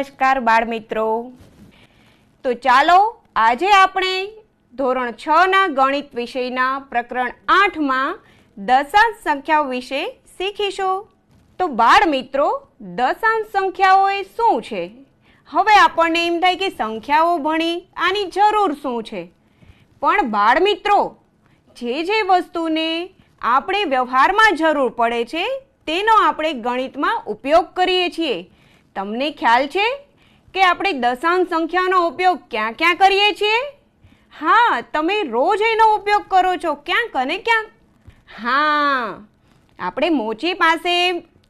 નમસ્કાર બાળ મિત્રો તો ચાલો આજે આપણે ધોરણ છ ના ગણિત વિષયના પ્રકરણ આઠમાં દશાંશ સંખ્યાઓ વિશે શીખીશું. તો બાળ મિત્રો દશાંશ સંખ્યાઓ એ શું છે? હવે આપણને એમ થાય કે સંખ્યાઓ ભણી આની જરૂર શું છે? પણ બાળ મિત્રો જે જે વસ્તુને આપણે વ્યવહારમાં જરૂર પડે છે, તેનો આપણે ગણિતમાં ઉપયોગ કરીએ છીએ. તમને ખ્યાલ છે કે આપણે દશાંશ સંખ્યાનો ઉપયોગ ક્યાં ક્યાં કરીએ છીએ? હા, તમે રોજ એનો ઉપયોગ કરો છો, ક્યાંક અને ક્યાંક. હા, આપણે મોચી પાસે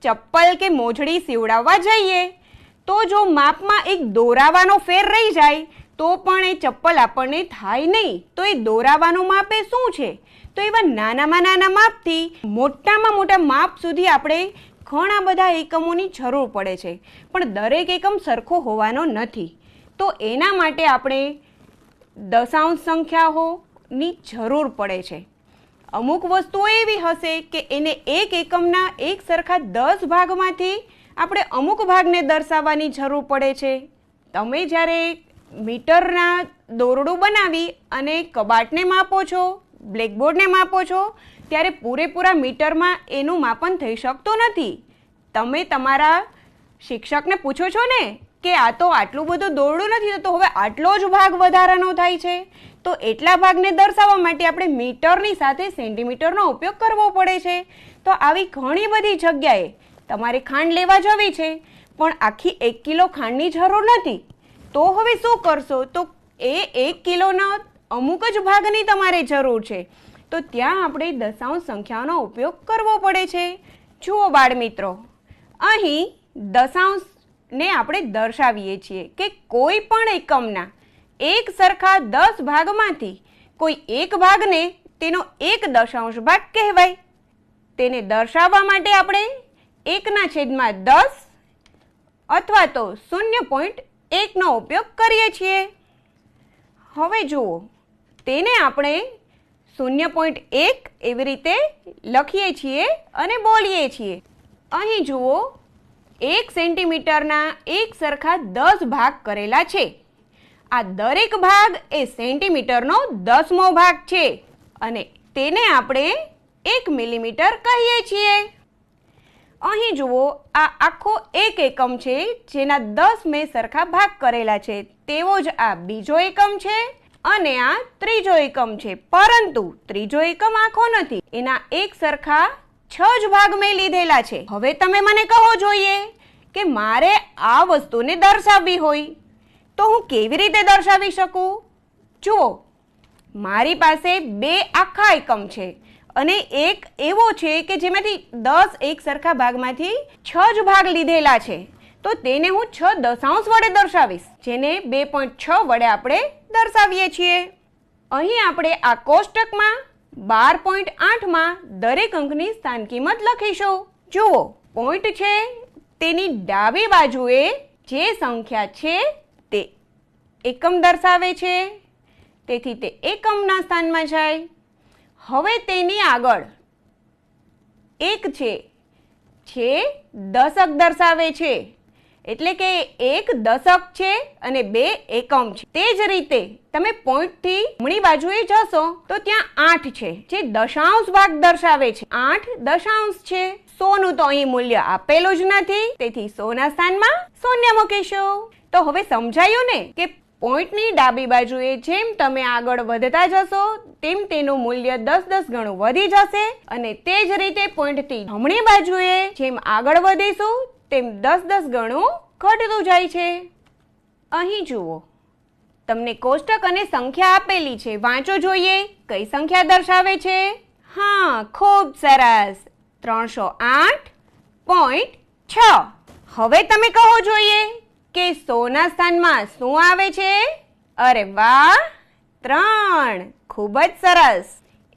ચપ્પલ કે મોજડી સીવડાવવા જઈએ, તો જો માપમાં એક દોરાવાનો ફેર રહી જાય, તો પણ એ ચપ્પલ આપણને થાય નહીં. તો એ દોરાવાનું માપ એ શું છે? તો એવા નાનામાં નાના માપથી મોટામાં મોટા માપ સુધી આપણે ઘણા બધા એકમોની જરૂર પડે છે, પણ દરેક એકમ સરખો હોવાનો નથી. તો એના માટે આપણે દશાંશ સંખ્યાઓની જરૂર પડે છે. અમુક વસ્તુઓ એવી હશે કે એને એક એકમના એક સરખા દસ ભાગમાંથી આપણે અમુક ભાગને દર્શાવવાની જરૂર પડે છે. તમે જ્યારે મીટરના દોરડું બનાવી અને કબાટને માપો છો, બ્લેકબોર્ડને માપો છો ત્યારે પૂરેપૂરા મીટરમાં એનું માપન થઈ શકતું નથી. તમે તમારા શિક્ષકને પૂછો છો ને કે આ તો આટલું બધું દોરડું નથી તો હવે આટલો જ ભાગ વધારાનો થાય છે. તો એટલા ભાગને દર્શાવવા માટે આપણે મીટરની સાથે સેન્ટીમીટરનો ઉપયોગ કરવો પડે છે. તો આવી ઘણી બધી જગ્યાએ તમારે ખાંડ લેવા જવી છે, પણ આખી એક કિલો ખાંડની જરૂર નથી. તો હવે શું કરશો? તો એ એક કિલોના અમુક જ ભાગની તમારે જરૂર છે. તો ત્યાં આપણે દશાંશ સંખ્યાનો ઉપયોગ કરવો પડે છે. જુઓ બાળ મિત્રો અહીં દશાંશને આપણે દર્શાવીએ છીએ કે કોઈ પણ એકમના એક સરખા દસ ભાગમાંથી કોઈ એક ભાગને તેનો એક દશાંશ ભાગ કહેવાય. તેને દર્શાવવા માટે આપણે એકના છેદમાં દસ અથવા તો શૂન્ય પોઈન્ટ એકનો ઉપયોગ કરીએ છીએ. હવે જુઓ, તેને આપણે શૂન્ય પોઈન્ટ એક એવી રીતે લખીએ છીએ અને બોલીએ છીએ. અહીં જુઓ, એક સેન્ટીમીટરના એક સરખા દસ ભાગ કરેલા છે. આ દરેક ભાગ એ સેન્ટીમીટરનો દસમો ભાગ છે અને તેને આપણે એક મિલીમીટર કહીએ છીએ. અહીં જુઓ, આ આખો એક એકમ છે જેના દસ મેં સરખા ભાગ કરેલા છે. તેવો જ આ બીજો એકમ છે. અને આ ત્રીજો એકમ છે. પરંતુ ત્રીજો એકમ આખો નથી. એના એક સરખા છ જ ભાગ મેં લીધેલા છે. હવે તમે મને કહો જોઈએ કે મારે આ વસ્તુને દર્શાવવી હોય તો હું કેવી રીતે દર્શાવી શકું? જુઓ, મારી પાસે બે આખા એકમ છે અને એક એવો છે કે જેમાંથી દસ એક સરખા ભાગમાંથી છ જ ભાગ લીધેલા છે. તો તેને હું છ દશાંશ વડે દર્શાવીશ, જેને બે પોઈન્ટ છ વડે આપણે દર્શાવીએ છીએ. અહીં આપણે આ કોષ્ટકમાં બાર પોઈન્ટ આઠમાં દરેક અંકની સ્થાન કિંમત લખીશું. જુઓ, પોઈન્ટ છે તેની ડાબી બાજુએ જે સંખ્યા છે તે એકમ દર્શાવે છે. તેથી તે એકમના સ્થાનમાં જાય. હવે તેની આગળ એક છે જે દશક દર્શાવે છે. એટલે કે એક દશક છે અને બે એકમ છે. તે જ રીતે તમે પોઈન્ટથી જમણી બાજુએ જશો તો ત્યાં આઠ છે, જે દશાંશ ભાગ દર્શાવે છે. આઠ દશાંશ છે. સોનું તો અહીં મૂલ્ય આપેલું જ નથી. તેથી સોના સ્થાનમાં શૂન્ય મૂકીશું. તો હવે સમજાયું ને કે પોઈન્ટની ડાબી બાજુએ જેમ તમે આગળ વધતા જશો, તેમ તેનું મૂલ્ય દસ દસ ગણું વધી જશે. અને તે જ રીતે પોઈન્ટથી જમણી બાજુએ જેમ આગળ વધીશું તેમ દસ દસ ગણું ઘટતું જાય છે. અહીં જુઓ. તમને કોષ્ટક અને સંખ્યા આપેલી છે. વાંચો જોઈએ. કઈ સંખ્યા દર્શાવે છે? હા, ખૂબ સરસ. ત્રણસો આઠ પોઈન્ટ છ. હવે તમે કહો જોઈએ કે સોના સ્થાનમાં શું આવે છે? અરે વાહ! ત્રણ. ખૂબ જ સરસ.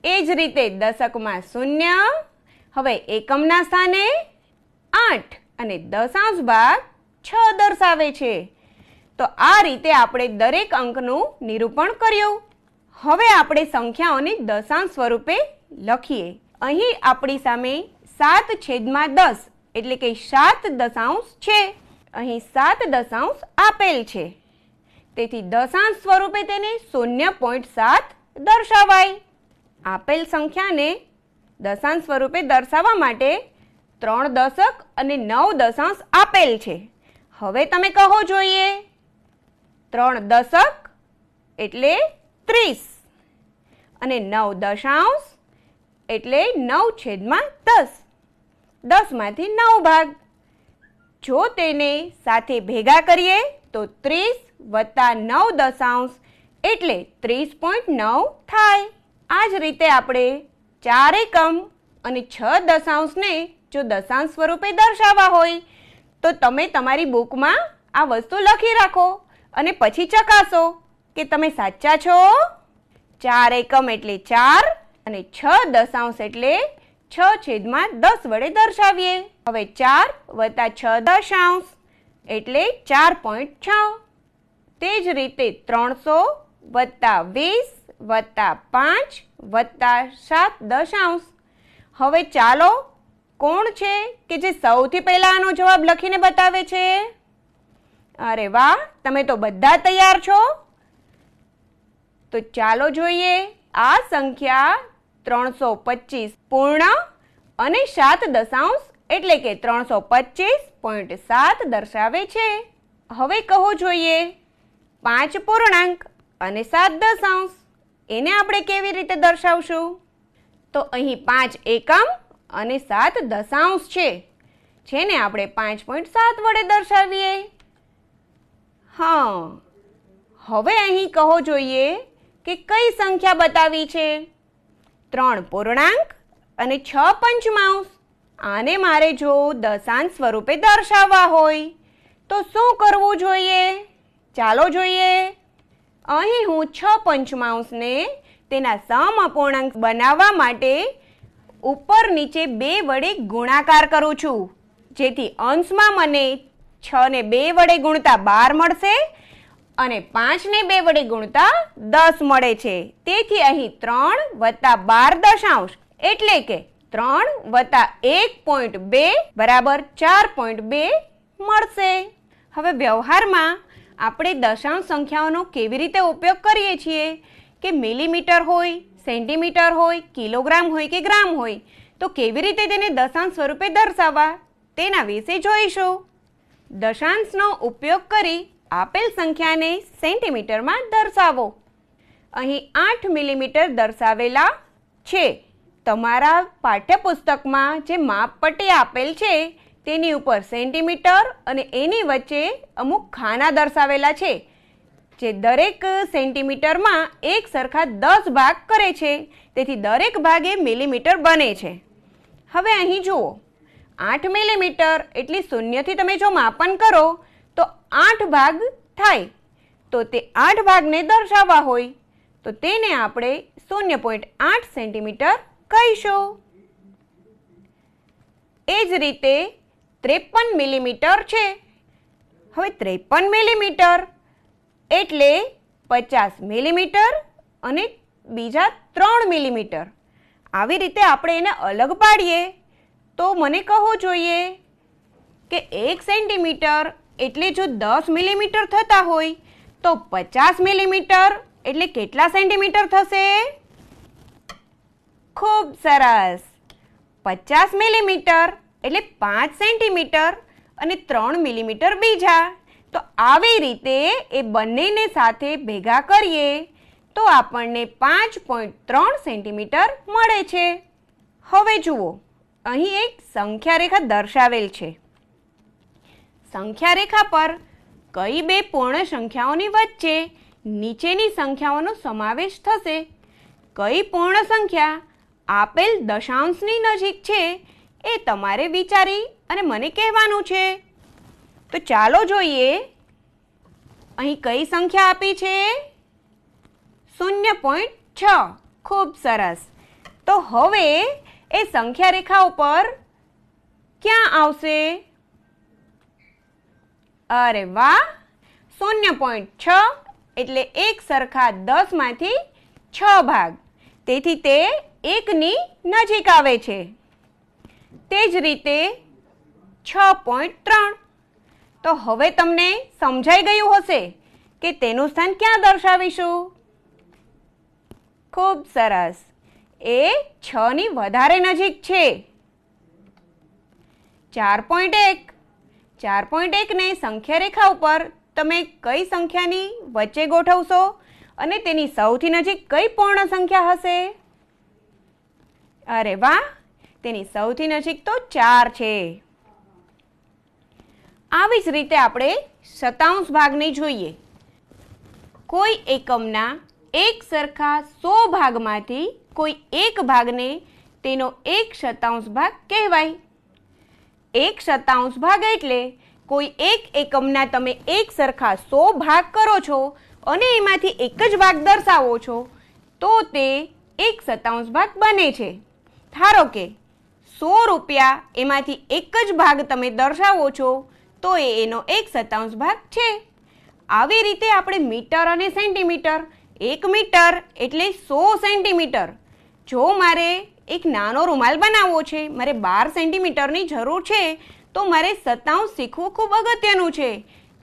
એ જ રીતે દશકમાં શૂન્ય. હવે એકમના સ્થાને આઠ. અને દશાંશ ભાગ છ દર્શાવે છે. તો આ રીતે આપણે દરેક અંકનું નિરૂપણ કર્યું. હવે આપણે સંખ્યાઓને દશાંશ સ્વરૂપે લખીએ. અહીં આપણી સામે સાત છેદમાં દસ એટલે કે સાત દશાંશ છે. અહીં સાત દશાંશ આપેલ છે. તેથી દશાંશ સ્વરૂપે તેને શૂન્ય પોઈન્ટ સાત દર્શાવાય. આપેલ સંખ્યાને દશાંશ સ્વરૂપે દર્શાવવા માટે ત્રણ દશક અને નવ દશાંશ આપેલ છે. હવે તમે કહો જોઈએ. ત્રણ દશક એટલે ત્રીસ. અને નવ દશાંશ એટલે નવ છેદમાં દસ. દસમાંથી નવ ભાગ. જો તેને સાથે ભેગા કરીએ તો ત્રીસ વત્તા નવ દશાંશ એટલે ત્રીસ પોઈન્ટ નવ થાય. આ જ રીતે આપણે ચાર એકમ અને છ દશાંશને જો દશાંશ સ્વરૂપે દર્શાવવા હોય, તો તમે તમારી બુકમાં આ વસ્તુ લખી રાખો અને પછી ચકાસો કે તમે સાચા છો. ચાર એકમ એટલે ચાર અને છ દશાંશ એટલે છ છેદમાં દસ વડે દર્શાવીએ. હવે ચાર વત્તા છ દશાંશ એટલે ચાર પોઈન્ટ છ. તે જ રીતે ત્રણસો વત્તા વીસ વત્તા પાંચ વત્તા સાત દશાંશ. હવે ચાલો કોણ છે કે જે સૌથી પહેલા આનો જવાબ લખીને બતાવે છે? અરે વાહ, તમે તો બધા તૈયાર છો. તો ચાલો જોઈએ આ સંખ્યા ત્રણસો પચીસ પૂર્ણ અને સાત દશાંશ એટલે કે ત્રણસો પચીસ પોઈન્ટ સાત દર્શાવે છે. હવે કહો જોઈએ, પાંચ પૂર્ણાંક અને સાત દશાંશ, એને આપણે કેવી રીતે દર્શાવશું? તો અહીં પાંચ એકમ અને સાત દશાંશ છે. જેને આપણે પાંચ પોઈન્ટ સાત વડે દર્શાવીએ. હા. હવે અહીં કહો જોઈએ કે કઈ સંખ્યા બતાવી છે? ત્રણ પૂર્ણાંક અને છ પંચમાંશ. આને મારે જો દશાંશ સ્વરૂપે દર્શાવવા હોય, તો શું કરવું જોઈએ? ચાલો જોઈએ. અહીં હું છ પંચમાંશને તેના સમઅપૂર્ણાંક બનાવવા માટે ઉપર નીચે બે વડે ગુણાકાર કરું છું. જેથી અંશમાં મને છ ને બે વડે ગુણતા બાર મળશે અને પાંચને બે વડે ગુણતા દસ મળે છે. તેથી અહીં ત્રણ વત્તા બાર દશાંશ એટલે કે ત્રણ વત્તા એક પોઈન્ટ બે બરાબર ચાર પોઈન્ટ બે મળશે. હવે વ્યવહારમાં આપણે દશાંશ સંખ્યાઓનો કેવી રીતે ઉપયોગ કરીએ છીએ? કે મિલીમીટર હોય, સેન્ટીમીટર હોય, કિલોગ્રામ હોય કે ગ્રામ હોય, તો કેવી રીતે તેને દશાંશ સ્વરૂપે દર્શાવવા તેના વિશે જોઈશું. દશાંશનો ઉપયોગ કરી આપેલ સંખ્યાને સેન્ટીમીટરમાં દર્શાવો. અહીં આઠ મિલીમીટર દર્શાવેલા છે. તમારા પાઠ્યપુસ્તકમાં જે માપપટ્ટી આપેલ છે, તેની ઉપર સેન્ટીમીટર અને એની વચ્ચે અમુક ખાના દર્શાવેલા છે. જે દરેક સેન્ટીમીટરમાં એક સરખા દસ ભાગ કરે છે. તેથી દરેક ભાગે મિલીમીટર બને છે. હવે અહીં જુઓ. આઠ મિલીમીટર એટલે શૂન્યથી તમે જો માપન કરો, તો આઠ ભાગ થાય. તો તે આઠ ભાગને દર્શાવવા હોય, તો તેને આપણે શૂન્ય પોઈન્ટ આઠ સેન્ટીમીટર કહીશું. એ જ રીતે ત્રેપન મિલીમીટર છે. હવે ત્રેપન મિલીમીટર એટલે પચાસ મિલીમીટર અને બીજા ત્રણ મિલીમીટર. આવી રીતે આપણે એને અલગ પાડીએ. તો મને કહો જોઈએ કે એક સેન્ટીમીટર એટલે જો દસ મિલીમીટર થતા હોય, તો પચાસ મિલીમીટર એટલે કેટલા સેન્ટીમીટર થશે? ખૂબ સરસ. પચાસ મિલીમીટર એટલે પાંચ સેન્ટીમીટર અને ત્રણ મિલીમીટર બીજા. તો આવી રીતે એ બંનેને સાથે ભેગા કરીએ તો આપણને પાંચ પોઈન્ટ ત્રણ સેન્ટીમીટર મળે છે. હવે જુઓ, અહીં એક સંખ્યા રેખા દર્શાવેલ છે. સંખ્યા રેખા પર કઈ બે પૂર્ણ સંખ્યાઓની વચ્ચે નીચેની સંખ્યાઓનો સમાવેશ થશે? કઈ પૂર્ણ સંખ્યા આપેલ દશાંશની નજીક છે એ તમારે વિચારી અને મને કહેવાનું છે. તો ચાલો જોઈએ. અહીં કઈ સંખ્યા આપી છે? શૂન્ય પોઈન્ટ છ. ખૂબ સરસ. તો હવે એ સંખ્યા રેખા ઉપર ક્યાં આવશે? અરે વાહ! શૂન્ય પોઈન્ટ છ એટલે એક સરખા દસમાંથી છ ભાગ. તેથી તે એકની નજીક આવે છે. તે જ રીતે છ પોઈન્ટ ત્રણ. તો હવે તમને સમજાઈ ગયું હશે કે તેનું સ્થાન ક્યાં દર્શાવીશું. ખૂબ સરસ. એ છની વધારે નજીક છે. ચાર પોઈન્ટ એક. ચાર પોઈન્ટ એકને સંખ્યા રેખા ઉપર તમે કઈ સંખ્યાની વચ્ચે ગોઠવશો અને તેની સૌથી નજીક કઈ પૂર્ણ સંખ્યા હશે? અરે વાહ! તેની સૌથી નજીક તો ચાર છે. આવી જ રીતે આપણે શતાંશ ભાગને જોઈએ. કોઈ એકમના એક સરખા સો ભાગમાંથી કોઈ એક ભાગને તેનો એક શતાંશ ભાગ કહેવાય. એક શતાંશ ભાગ એટલે કોઈ એક એકમના તમે એક સરખા સો ભાગ કરો છો અને એમાંથી એક જ ભાગ દર્શાવો છો, તો તે એક શતાંશ ભાગ બને છે. ધારો કે સો રૂપિયા એમાંથી એક જ ભાગ તમે દર્શાવો છો તો એ એનો એક શતાંશ ભાગ છે. આવી રીતે આપણે મીટર અને સેન્ટીમીટર, એક મીટર એટલે સો સેન્ટીમીટર. જો મારે એક નાનો રૂમાલ બનાવવો છે, મારે બાર સેન્ટીમીટરની જરૂર છે, તો મારે સત્તાંશ શીખવું ખૂબ અગત્યનું છે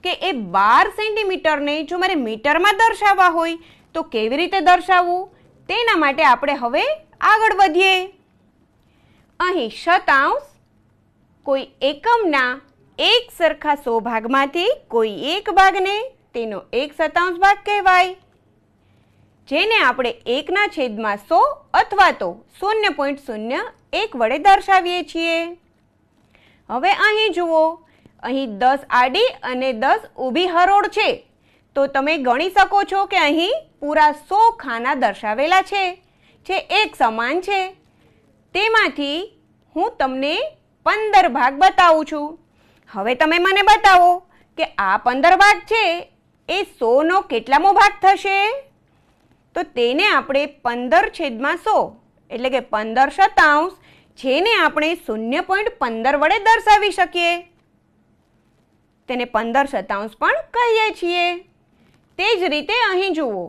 કે એ બાર સેન્ટીમીટરને જો મારે મીટરમાં દર્શાવવા હોય, તો કેવી રીતે દર્શાવવું? તેના માટે આપણે હવે આગળ વધીએ. અહીં શતાંશ કોઈ એકમના એક સરખા સો ભાગમાંથી કોઈ એક ભાગને તેનો એક સતાંશ ભાગ કહેવાય. જેને આપણે એકના છેદમાં સો અથવા તો શૂન્ય પોઈન્ટ શૂન્ય એક વડે દર્શાવીએ છીએ. હવે અહીં જુઓ, અહીં દસ આડી અને દસ ઊભી હરોળ છે. તો તમે ગણી શકો છો કે અહીં પૂરા સો ખાના દર્શાવેલા છે, જે એક સમાન છે. તેમાંથી હું તમને પંદર ભાગ બતાવું છું. હવે તમે મને બતાવો કે આ પંદર ભાગ છે, એ સોનો કેટલામો ભાગ થશે? તો તેને આપણે પંદર છેદમાં સો, એટલે કે પંદર શતાંશ, જેને આપણે શૂન્ય પોઈન્ટ પંદર વડે દર્શાવી શકીએ. તેને પંદર શતાંશ પણ કહીએ છીએ. તે જ રીતે અહીં જુઓ,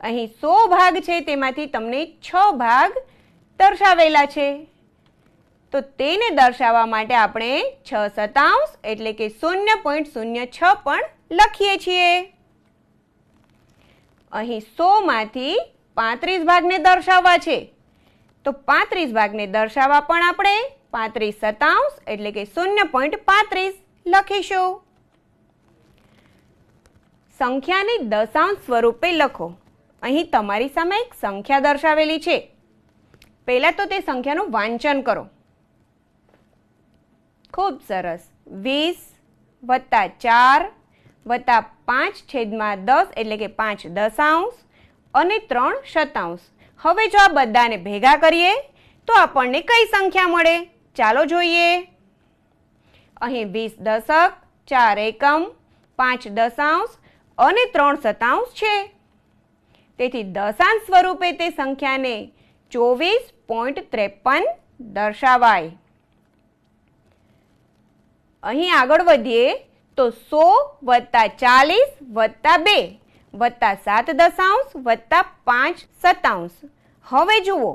અહીં સો ભાગ છે, તેમાંથી તમને છ ભાગ દર્શાવેલા છે. તો તેને દર્શાવવા માટે આપણે છ શતાંશ એટલે કે શૂન્ય પોઈન્ટ શૂન્ય છ પણ લખીએ છીએ. અહીં સોમાંથી પાંત્રીસ ભાગને દર્શાવવા છે. તો પાંત્રીસ ભાગને દર્શાવવા પણ આપણે પાંત્રીસ શતાંશ એટલે કે શૂન્ય પોઈન્ટ પાંત્રીસ લખીશું. સંખ્યાને દશાંશ સ્વરૂપે લખો. અહીં તમારી સામે એક સંખ્યા દર્શાવેલી છે. પહેલાં તો તે સંખ્યાનું વાંચન કરો. ખૂબ સરસ. વીસ વત્તા ચાર વત્તા પાંચ છેદમાં દસ એટલે કે પાંચ દશાંશ અને ત્રણ શતાંશ. હવે જો આ બધાને ભેગા કરીએ તો આપણને કઈ સંખ્યા મળે? ચાલો જોઈએ. અહીં વીસ દશક, ચાર એકમ, પાંચ દશાંશ અને ત્રણ શતાંશ છે. તેથી દશાંશ સ્વરૂપે તે સંખ્યાને ચોવીસ પોઈન્ટ ત્રેપન દર્શાવાય. અહીં આગળ વધીએ તો સો વત્તા ચાલીસ વત્તા બે, વત્તા સાત દશાંશ, વત્તા પાંચ સત્તાંશ. હવે જુઓ,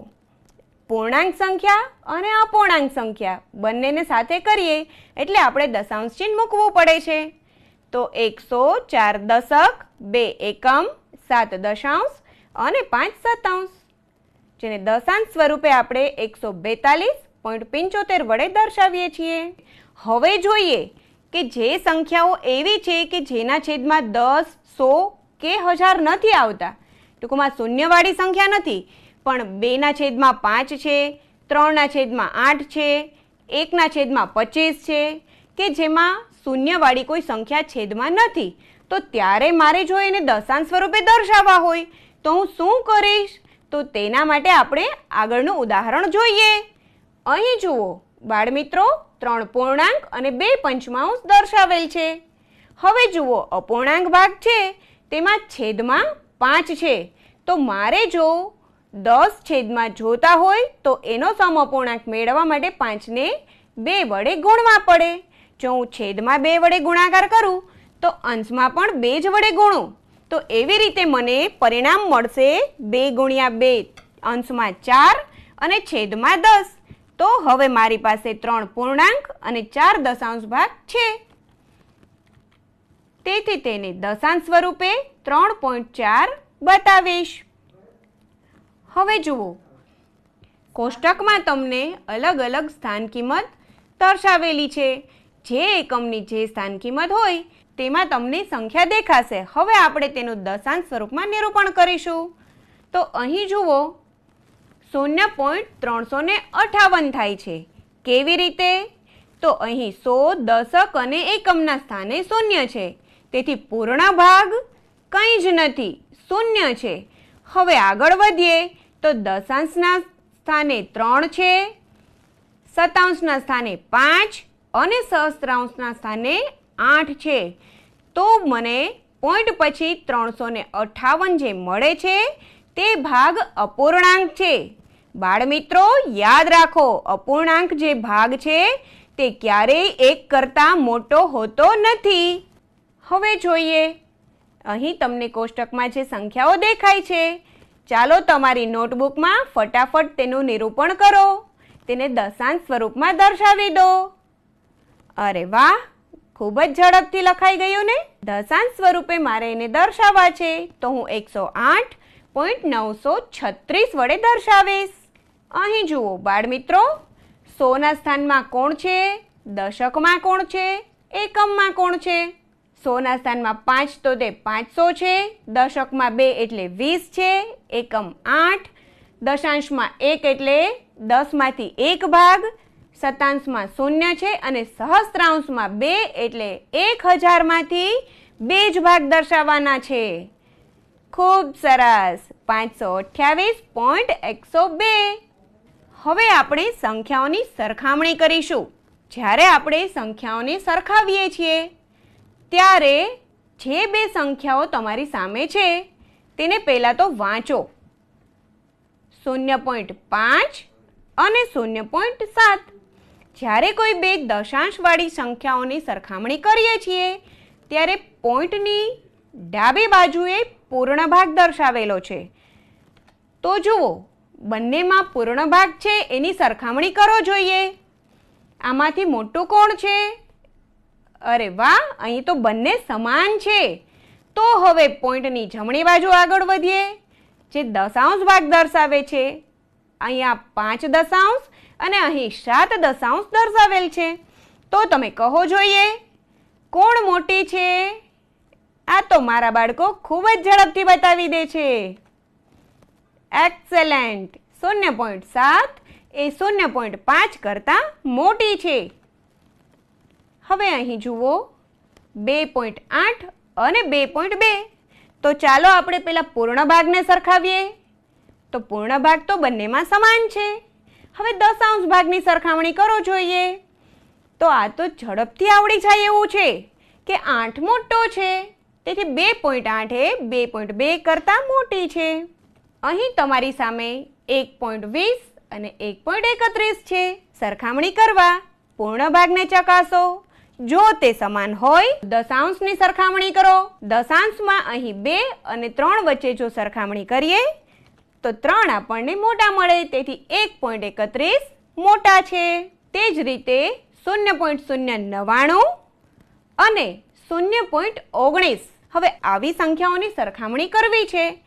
પૂર્ણાંક સંખ્યા અને અપૂર્ણાંક સંખ્યા બંનેને સાથે કરીએ એટલે આપણે દશાંશ ચિહ્ન મૂકવું પડે છે. તો એકસો ચાર દશક, બે એકમ, સાત દશાંશ અને પાંચ સત્તાંશ. જેને દશાંશ સ્વરૂપે આપણે એકસો બેતાલીસ પોઈન્ટ પંચોતેર વડે દર્શાવીએ છીએ. હવે જોઈએ કે જે સંખ્યાઓ એવી છે કે જેના છેદમાં દસ, સો કે હજાર નથી આવતા. ટૂંકમાં શૂન્યવાળી સંખ્યા નથી, પણ બેના છેદમાં પાંચ છે, ત્રણના છેદમાં આઠ છે, એકના છેદમાં પચીસ છે, કે જેમાં શૂન્યવાળી કોઈ સંખ્યા છેદમાં નથી. તો ત્યારે મારે જો એને દશાંશ સ્વરૂપે દર્શાવવા હોય, તો હું શું કરીશ? તો તેના માટે આપણે આગળનું ઉદાહરણ જોઈએ. અહીં જુઓ. બાળમિત્રો, ત્રણ પૂર્ણાંક અને બે પંચમાંશ દર્શાવેલ છે. હવે જુઓ, અપૂર્ણાંક ભાગ છે, તેમાં છેદમાં પાંચ છે. તો મારે જો દસ છેદમાં જોતા હોય, તો એનો સમઅપૂર્ણાંક મેળવવા માટે પાંચને બે વડે ગુણવા પડે. જો હું છેદમાં બે વડે ગુણાકાર કરું, તો અંશમાં પણ બે જ વડે ગુણું. તો એવી રીતે મને પરિણામ મળશે બે ગુણ્યા બે, અંશમાં ચાર અને છેદમાં દસ. તો હવે મારી પાસે ત્રણ પૂર્ણાંક અને ચાર દશાંશ ભાગ છે. તેથી તેને દશાંશ સ્વરૂપે ત્રણ પોઈન્ટ ચાર બતાવીશ. હવે જુઓ. કોષ્ટકમાં તમને અલગ અલગ સ્થાન કિંમત દર્શાવેલી છે. જે એકમની જે સ્થાન કિંમત હોય, તેમાં તમને સંખ્યા દેખાશે. હવે આપણે તેનું દશાંશ સ્વરૂપમાં નિરૂપણ કરીશું. તો અહીં જુઓ. શૂન્ય પોઈન્ટ ત્રણસો ને અઠાવન થાય છે. કેવી રીતે? તો અહીં સો, દશક અને એકમના સ્થાને શૂન્ય છે. તેથી પૂર્ણ ભાગ કંઈ જ નથી, શૂન્ય છે. હવે આગળ વધીએ, તો દશાંશના સ્થાને ત્રણ છે સતાંશના સ્થાને પાંચ અને સહસ્ત્રાંશના સ્થાને આઠ છે. તો મને પોઈન્ટ પછી ત્રણસો ને અઠાવન જે મળે છે તે ભાગ અપૂર્ણાંક છે. બાળમિત્રો, યાદ રાખો, અપૂર્ણાંક જે ભાગ છે, તે ક્યારેય એક કરતાં મોટો હોતો નથી. હવે જોઈએ. અહીં તમને કોષ્ટકમાં જે સંખ્યાઓ દેખાય છે. ચાલો તમારી નોટબુકમાં ફટાફટ તેનું નિરૂપણ કરો. તેને દશાંશ સ્વરૂપમાં દર્શાવી દો. અરે વાહ! ખૂબ જ ઝડપથી લખાઈ ગયું ને? દશાંશ સ્વરૂપે મારે એને દર્શાવવા છે. તો હું એકસો આઠ પોઈન્ટ નવસો છત્રીસ વડે દર્શાવીશ. અહીં જુઓ, બાળમિત્રો, સોના સ્થાનમાં કોણ છે? દશકમાં કોણ છે? એકમમાં કોણ છે? સોના સ્થાનમાં પાંચ તો તે પાંચસો છે. દશકમાં બે એટલે વીસ છે. એકમ આઠ. દશાંશમાં એક એટલે દસમાંથી એક ભાગ. શતાંશમાં શૂન્ય છે અને સહસ્ત્રાંશમાં બે એટલે એક હજારમાંથી બે જ ભાગ દર્શાવવાના છે. ખૂબ સરસ. પાંચસો અઠ્યાવીસ પોઈન્ટ એકસો બે. હવે આપણે સંખ્યાઓની સરખામણી કરીશું. જ્યારે આપણે સંખ્યાઓને સરખાવીએ છીએ, ત્યારે જે બે સંખ્યાઓ તમારી સામે છે, તેને પહેલાં તો વાંચો. શૂન્ય પોઈન્ટ પાંચ અને શૂન્ય પોઈન્ટ સાત. જ્યારે કોઈ બે દશાંશવાળી સંખ્યાઓની સરખામણી કરીએ છીએ, ત્યારે પોઈન્ટની ડાબી બાજુએ પૂર્ણ ભાગ દર્શાવેલો છે. તો જુઓ, બંનેમાં પૂર્ણ ભાગ છે, એની સરખામણી કરો જોઈએ. આમાંથી મોટું કોણ છે? અરે વાહ, અહીં તો બંને સમાન છે. તો હવે પોઈન્ટની જમણી બાજુ આગળ વધીએ, જે દશાંશ ભાગ દર્શાવે છે. અહીંયા પાંચ દશાંશ અને અહીં સાત દશાંશ દર્શાવેલ છે. તો તમે કહો જોઈએ, કોણ મોટી છે? આ તો મારા બાળકો ખૂબ જ ઝડપથી બતાવી દે છે. એક્સેલેન્ટ શૂન્ય પોઈન્ટ સાત એ શૂન્ય પોઈન્ટ પાંચ કરતાં મોટી છે. હવે અહીં જુઓ, બે પોઈન્ટ આઠ અને બે પોઈન્ટ બે. તો ચાલો આપણે પેલા પૂર્ણ ભાગને સરખાવીએ. તો પૂર્ણ ભાગ તો બંનેમાં સમાન છે. હવે દશાંશ ભાગની સરખામણી કરો જોઈએ. તો આ તો ઝડપથી આવડી જાય એવું છે કે આઠ મોટો છે. તેથી બે પોઈન્ટ આઠ એ બે પોઈન્ટ બે કરતાં મોટી છે. અહીં તમારી સામે એક પોઈન્ટ વીસ અને એક પોઈન્ટ એકત્રીસ છે. સરખામણી કરવા પૂર્ણ ભાગને ચકાસો. જો તે સમાન હોય, દશાંશની સરખામણી કરો. દશાંશમાં અહીં બે અને ત્રણ વચ્ચે જો સરખામણી કરીએ, તો ત્રણ આપણને મોટા મળે. તેથી એક પોઈન્ટ એકત્રીસ મોટા છે. તે જ રીતે શૂન્ય પોઈન્ટ શૂન્ય નવ્વાણું અને શૂન્ય પોઈન્ટ ઓગણીસ. હવે આવી સંખ્યાઓની સરખામણી કરવી છે.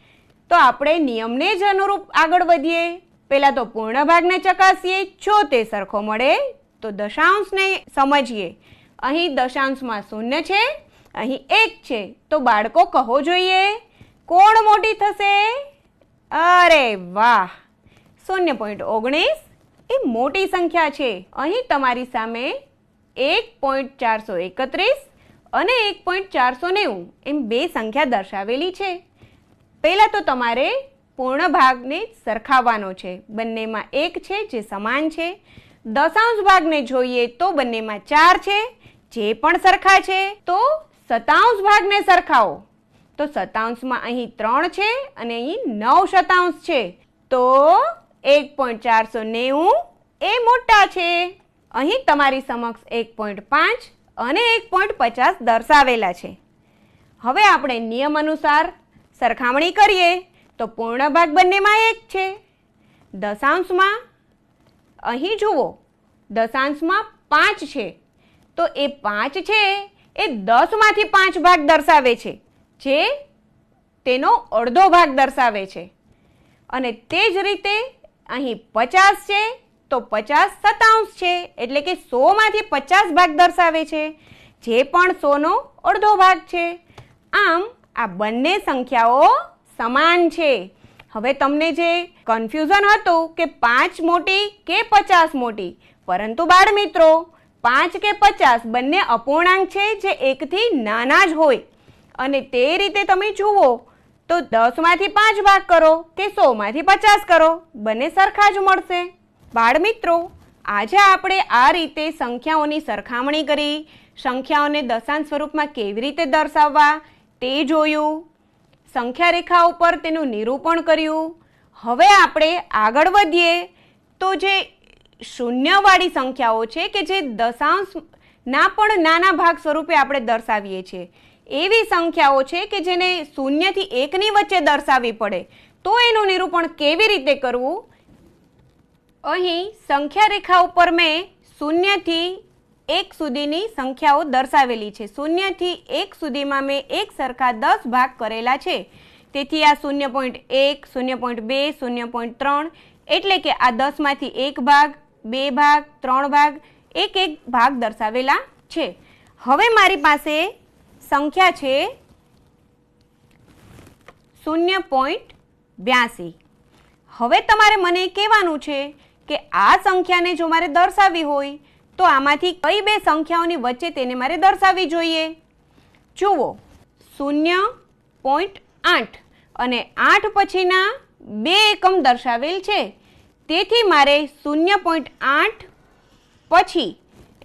તો આપણે નિયમને જ અનુરૂપ આગળ વધીએ. પહેલાં તો પૂર્ણ ભાગને ચકાસીએ. જો તે સરખો મળે, તો દશાંશને સમજીએ. અહીં દશાંશમાં શૂન્ય છે, અહીં એક છે. તો બાળકો કહો જોઈએ, કોણ મોટી થશે? અરે વાહ! શૂન્ય પોઈન્ટ ઓગણીસ એ મોટી સંખ્યા છે. અહીં તમારી સામે એક પોઈન્ટ ચારસો એકત્રીસ અને એક પોઈન્ટ ચારસો નેવું એમ બે સંખ્યા દર્શાવેલી છે. પહેલાં તો તમારે પૂર્ણ ભાગને સરખાવવાનો છે. બંનેમાં એક છે જે સમાન છે. દશાંશ ભાગને જોઈએ તો બંનેમાં ચાર છે. જે પણ સરખા છે, તો સતાંશ ભાગને સરખાવો. તો સતાંશમાં અહીં ત્રણ છે અને અહીં નવ શતાંશ છે. તો એક પોઈન્ટ ચારસો નેવું એ મોટા છે. અહીં તમારી સમક્ષ એક પોઈન્ટ પાંચ અને એક પોઈન્ટ પચાસ દર્શાવેલા છે. હવે આપણે નિયમ અનુસાર સરખામણી કરીએ તો પૂર્ણ ભાગ બંનેમાં એક છે. દશાંશમાં, અહીં જુઓ, દશાંશમાં પાંચ છે. તો એ પાંચ છે, એ દસમાંથી પાંચ ભાગ દર્શાવે છે, જે તેનો અડધો ભાગ દર્શાવે છે. અને તે જ રીતે અહીં પચાસ છે તો પચાસ સતાંશ છે, એટલે કે સોમાંથી પચાસ ભાગ દર્શાવે છે, જે પણ સોનો અડધો ભાગ છે. આમ, આ બંને સંખ્યાઓ સમાન છે. હવે તમને જે કન્ફ્યુઝન હતું કે પાંચ મોટી કે પચાસ મોટી, પરંતુ બાળ મિત્રો, પાંચ કે પચાસ બંને અપૂર્ણાંક છે જે એકથી નાના જ હોય. અને તે રીતે તમે જુઓ, તો દસમાંથી પાંચ ભાગ કરો કે સોમાંથી પચાસ કરો, બંને સરખા જ મળશે. બાળ મિત્રો આજે આપણે આ રીતે સંખ્યાઓની સરખામણી કરી, સંખ્યાઓને દશાંશ સ્વરૂપમાં કેવી રીતે દર્શાવવા તે જોયું સંખ્યા રેખા ઉપર તેનું નિરૂપણ કર્યું. હવે આપણે આગળ વધીએ તો જે શૂન્યવાળી સંખ્યાઓ છે કે જે દશાંશ ના પણ નાના ભાગ સ્વરૂપે આપણે દર્શાવીએ છીએ. એવી સંખ્યાઓ છે કે જેને શૂન્યથી એકની વચ્ચે દર્શાવવી પડે. તો એનું નિરૂપણ કેવી રીતે કરવું? અહીં સંખ્યા રેખા ઉપર મેં શૂન્યથી એક સુધીની સંખ્યાઓ દર્શાવેલી છે. શૂન્યથી એક સુધીમાં મેં એક સરખા દસ ભાગ કરેલા છે. તેથી આ શૂન્ય પોઈન્ટ એક, શૂન્ય પોઈન્ટ બે, શૂન્ય પોઈન્ટ ત્રણ, એટલે કે આ દસમાંથી એક ભાગ, બે ભાગ, ત્રણ ભાગ, એક એક ભાગ દર્શાવેલા છે. હવે મારી પાસે સંખ્યા છે શૂન્ય પોઈન્ટ બ્યાસી. હવે તમારે મને કહેવાનું છે કે આ સંખ્યાને જો મારે દર્શાવવી હોય, તો આમાંથી કઈ બે સંખ્યાઓની વચ્ચે તેને મારે દર્શાવવી જોઈએ? જુઓ, શૂન્ય પોઈન્ટ આઠ અને આઠ પછીના બે એકમ દર્શાવેલ છે. તેથી મારે શૂન્ય પોઈન્ટ આઠ પછી,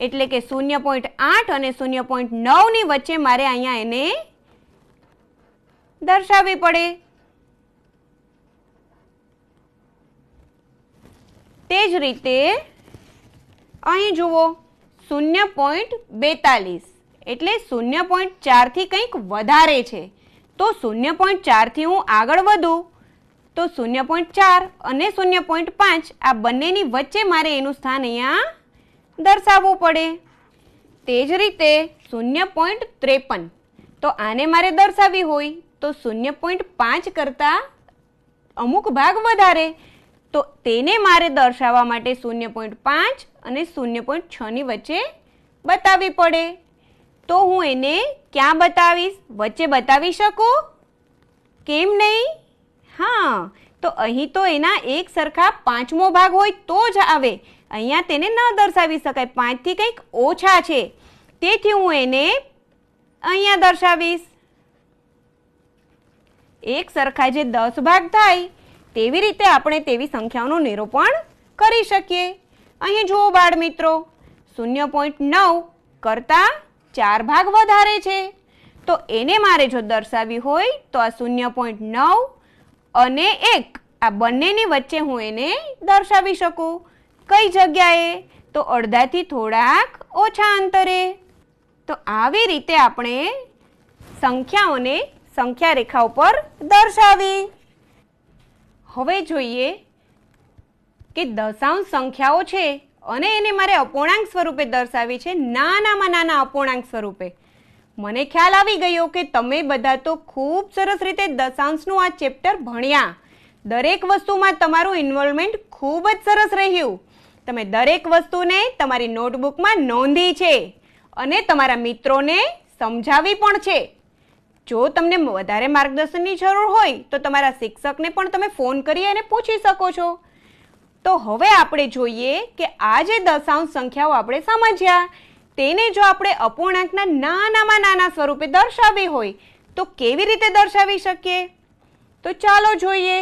એટલે કે શૂન્ય પોઈન્ટ આઠ અને શૂન્ય પોઈન્ટ નવની વચ્ચે મારે અહીંયા એને દર્શાવવી પડે. તે જ રીતે અહીં જુઓ, શૂન્ય પોઈન્ટ બેતાલીસ. એટલે શૂન્ય પોઈન્ટ ચારથી કંઈક વધારે છે. તો શૂન્ય પોઈન્ટ ચારથી હું આગળ વધું. તો શૂન્ય પોઈન્ટ ચાર અને શૂન્ય પોઈન્ટ પાંચ આ બંનેની વચ્ચે મારે એનું સ્થાન અહીંયા દર્શાવવું પડે. તે જ રીતે શૂન્ય પોઈન્ટ ત્રેપન. તો આને મારે દર્શાવવી હોય તો શૂન્ય પોઈન્ટ પાંચ કરતાં અમુક ભાગ વધારે. તો તેને મારે દર્શાવવા માટે શૂન્ય પોઈન્ટ પાંચ અને શૂન્ય પોઈન્ટ છની વચ્ચે બતાવવી પડે. તો હું એને ક્યાં બતાવીશ? વચ્ચે બતાવી શકું? કેમ નહીં? હા, તો અહીં તો એના એક સરખા પાંચમો ભાગ હોય તો જ આવે. અહીંયા તેને ન દર્શાવી શકાય. પાંચથી કંઈક ઓછા છે. તેથી હું એને અહીંયા દર્શાવીશ. એક સરખા જે દસ ભાગ થાય તેવી રીતે આપણે તેવી સંખ્યાઓનું નિરૂપણ કરી શકીએ. અહીં જુઓ બાળ મિત્રો શૂન્ય પોઈન્ટ નવ કરતાં ચાર ભાગ વધારે છે. તો એને મારે જો દર્શાવી હોય તો આ શૂન્ય પોઈન્ટ નવ અને એક, આ બંનેની વચ્ચે હું એને દર્શાવી શકું. કઈ જગ્યાએ? તો અડધાથી થોડાક ઓછા અંતરે. તો આવી રીતે આપણે સંખ્યાઓને સંખ્યા રેખા ઉપર દર્શાવી હવે જોઈએ કે દશાંશ સંખ્યાઓ છે અને એને મારે અપૂર્ણાંક સ્વરૂપે દર્શાવી છે, નાનામાં નાના અપૂર્ણાંક સ્વરૂપે. મને ખ્યાલ આવી ગયો કે તમે બધા તો ખૂબ સરસ રીતે દશાંશનું આ ચેપ્ટર ભણ્યા. દરેક વસ્તુમાં તમારું ઇન્વોલ્વમેન્ટ ખૂબ જ સરસ રહ્યું. તમે દરેક વસ્તુને તમારી નોટબુકમાં નોંધી છે અને તમારા મિત્રોને સમજાવી પણ છે. જો તમને વધારે માર્ગદર્શનની જરૂર હોય, તો તમારા શિક્ષકને પણ તમે ફોન કરી અને પૂછી શકો છો. તો હવે આપણે જોઈએ કે આ જે દશાંશ સંખ્યાઓ આપણે સમજ્યા, તેને જો આપણે અપૂર્ણાંકના નાનામાં નાના સ્વરૂપે દર્શાવી હોય, તો કેવી રીતે દર્શાવી શકીએ? તો ચાલો જોઈએ.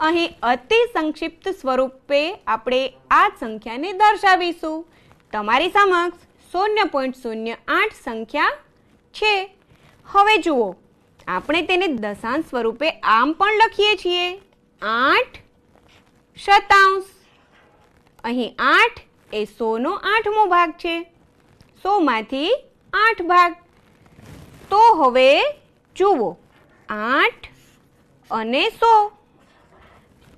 અહીં અતિ સંક્ષિપ્ત સ્વરૂપે આપણે આ સંખ્યાને દર્શાવીશું. તમારી સમક્ષ શૂન્ય પોઈન્ટ શૂન્ય આઠ સંખ્યા છે. હવે જુઓ, આપણે તેને દશાંશ સ્વરૂપે આમ પણ લખીએ છીએ. આઠ શતાંશ. અહીં આઠ એ સોનો આઠમો ભાગ છે. સોમાંથી આઠ ભાગ. તો હવે જુઓ, આઠ અને સો.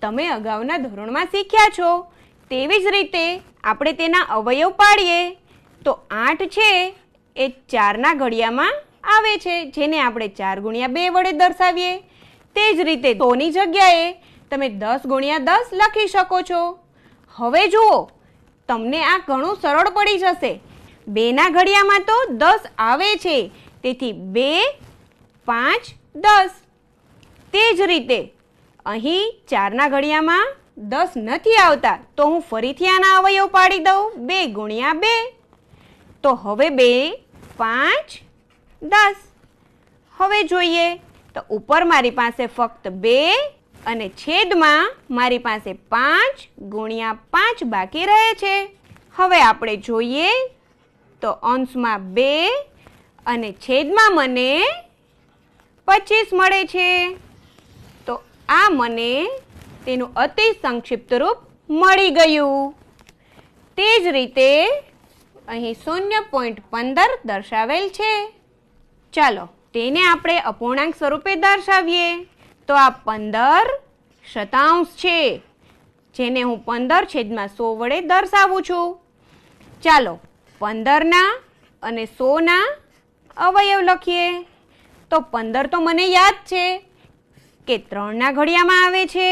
તમે અગાઉના ધોરણમાં શીખ્યા છો, તેવી જ રીતે આપણે તેના અવયવ પાડીએ. તો આઠ છે એ ચારના ઘડિયામાં આવે છે, જેને આપણે ચાર ગુણ્યા બે વડે દર્શાવીએ. તે જ રીતે તોની જગ્યાએ તમે દસ ગુણ્યા દસ લખી શકો છો. હવે જુઓ, તમને આ ઘણું સરળ પડી જશે. બેના ઘડિયામાં તો દસ આવે છે, તેથી બે, પાંચ, દસ. તે જ રીતે અહીં ચારના ઘડિયામાં દસ નથી આવતા, તો હું ફરીથી આના અવયવ પાડી દઉં, બે ગુણ્યા બે. તો હવે બે, પાંચ દસ. હવે જોઈએ તો ઉપર મારી પાસે ફક્ત બે અને છેદમાં મારી પાસે પાંચ ગુણ્યા પાંચ બાકી રહે છે. હવે આપણે જોઈએ તો અંશમાં બે અને છેદમાં મને પચીસ મળે છે. તો આ મને તેનું અતિ સંક્ષિપ્ત રૂપ મળી ગયું. તે જ રીતે અહીં શૂન્ય પોઈન્ટ પંદર દર્શાવેલ છે. ચાલો, તેને આપણે અપૂર્ણાંક સ્વરૂપે દર્શાવીએ. તો આ પંદર શતાંશ છે, જેને હું પંદર છેદમાં સો વડે દર્શાવું છું. ચાલો, પંદરના અને સોના અવયવ લખીએ. તો પંદર તો મને યાદ છે કે ત્રણના ઘડિયામાં આવે છે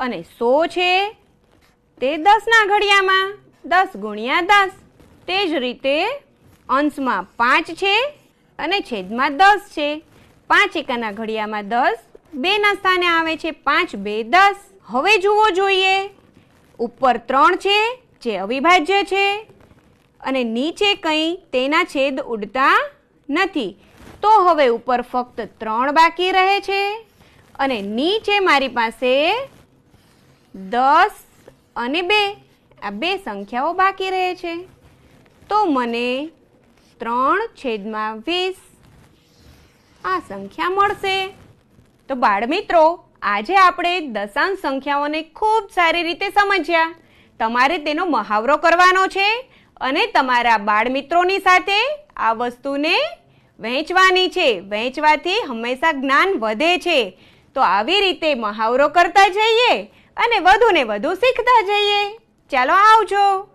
અને સો છે તે દસના ઘડિયામાં. દસ ગુણ્યા દસ, તે જ રીતે અંશમાં પાંચ છે અને છેદમાં દસ છે. પાંચ એકાના ઘડિયામાં દસ, બેના સ્થાને આવે છે પાંચ, બે, દસ. હવે જુઓ જોઈએ. ઉપર ત્રણ છે, જે અવિભાજ્ય છે. અને નીચે કંઈ તેના છેદ ઉડતા નથી. તો હવે ઉપર ફક્ત ત્રણ બાકી રહે છે. અને નીચે મારી પાસે દસ અને બે. આ બે સંખ્યાઓ બાકી રહે છે. તો મને ત્રણ છેદમાં વીસ. આ સંખ્યા મળશે. તો બાળમિત્રો, આજે આપણે દશાંશ સંખ્યાઓને ખૂબ સારી રીતે સમજ્યા. તમારે તેનો મહાવરો કરવાનો છે અને તમારા બાળમિત્રોની સાથે આ વસ્તુને વહેંચવાની છે. વહેંચવાથી હંમેશા જ્ઞાન વધે છે. તો આવી રીતે મહાવરો કરતા જઈએ અને વધુને વધુ શીખતા જઈએ. ચાલો આવજો.